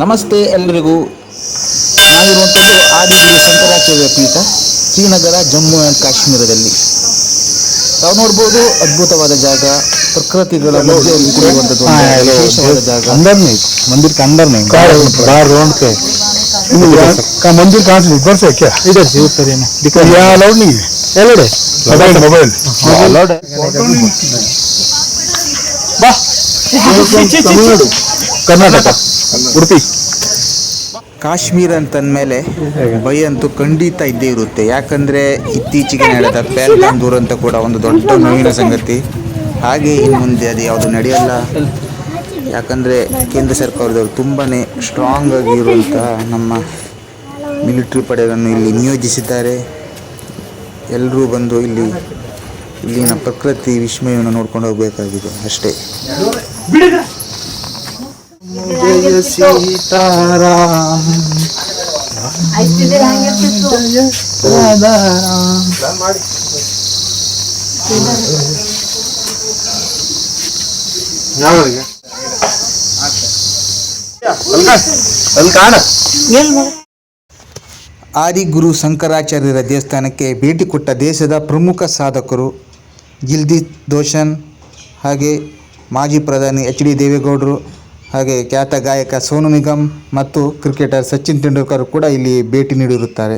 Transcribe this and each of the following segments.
ನಮಸ್ತೆ ಎಲ್ಲರಿಗೂ ನಾವಿರುವಂಥದ್ದು ಆದಿಗುರು ಶಂಕರಾಚಾರ್ಯ ಪೀಠ ಶ್ರೀನಗರ ಜಮ್ಮು ಆ್ಯಂಡ್ ಕಾಶ್ಮೀರದಲ್ಲಿ ನಾವು ನೋಡ್ಬೋದು ಅದ್ಭುತವಾದ ಜಾಗ ಪ್ರಕೃತಿಗಳ ಮಧ್ಯೆಯಲ್ಲಿ ಕುಡಿಯುವಂಥದ್ದು ಒಂದು ವಿಶೇಷವಾದ ಜಾಗ अंदर नहीं मंदिर के अंदर नहीं बाहर बाहर रोड पे का मंदिर कहाँ से ऊपर से क्या इधर से ऊपर ही ना यहाँ अलाउड नहीं है अलाउड है मोबाइल मोबाइल अलाउड है ತಮಿಳುನಾಡು ಕರ್ನಾಟಕ ಉಡುಪಿ. ಕಾಶ್ಮೀರ ಅಂತಂದಮೇಲೆ ಭಯ ಅಂತೂ ಖಂಡಿತ ಇದ್ದೇ ಇರುತ್ತೆ. ಯಾಕಂದರೆ ಇತ್ತೀಚೆಗೆ ನಡೆದ ಪೆಹಲ್ಗಾಮ್ ದುರಂತ ಕೂಡ ಒಂದು ದೊಡ್ಡ ನೋವಿನ ಸಂಗತಿ. ಹಾಗೆ ಇನ್ನು ಮುಂದೆ ಅದು ಯಾವುದು ನಡೆಯಲ್ಲ. ಯಾಕಂದರೆ ಕೇಂದ್ರ ಸರ್ಕಾರದವರು ತುಂಬಾ ಸ್ಟ್ರಾಂಗ್ ಆಗಿರುವಂತಹ ನಮ್ಮ ಮಿಲಿಟ್ರಿ ಪಡೆಗಳನ್ನು ಇಲ್ಲಿ ನಿಯೋಜಿಸಿದ್ದಾರೆ. ಎಲ್ಲರೂ ಬಂದು ಇಲ್ಲಿ ಇಲ್ಲಿನ ಪ್ರಕೃತಿ ವಿಸ್ಮಯವನ್ನು ನೋಡ್ಕೊಂಡು ಹೋಗಬೇಕಾಗಿದೆ ಅಷ್ಟೇ. ಜಯ ಸೀತಾರಾಮ್ ಕಾಣ ಆದಿಗುರು ಶಂಕರಾಚಾರ್ಯರ ದೇವಸ್ಥಾನಕ್ಕೆ ಭೇಟಿ ಕೊಟ್ಟ ದೇಶದ ಪ್ರಮುಖ ಸಾಧಕರು ಜಿಲ್ದಿತ್ ದೋಷನ್, ಹಾಗೆ ಮಾಜಿ ಪ್ರಧಾನಿ ಎಚ್ ಡಿ ದೇವೇಗೌಡರು, ಹಾಗೆ ಖ್ಯಾತ ಗಾಯಕ ಸೋನು ನಿಗಮ್ ಮತ್ತು ಕ್ರಿಕೆಟರ್ ಸಚಿನ್ ತೆಂಡೂಲ್ಕರ್ ಕೂಡ ಇಲ್ಲಿ ಭೇಟಿ ನೀಡಿರುತ್ತಾರೆ.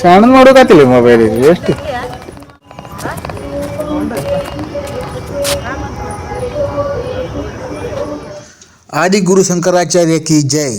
ಸಣ್ಣ ನೋಡೋಕತ್ತಿಲ್ಲ ಮೊಬೈಲ್ ಎಷ್ಟು ಆದಿಗುರು ಶಂಕರಾಚಾರ್ಯ ಕಿ ಜೈ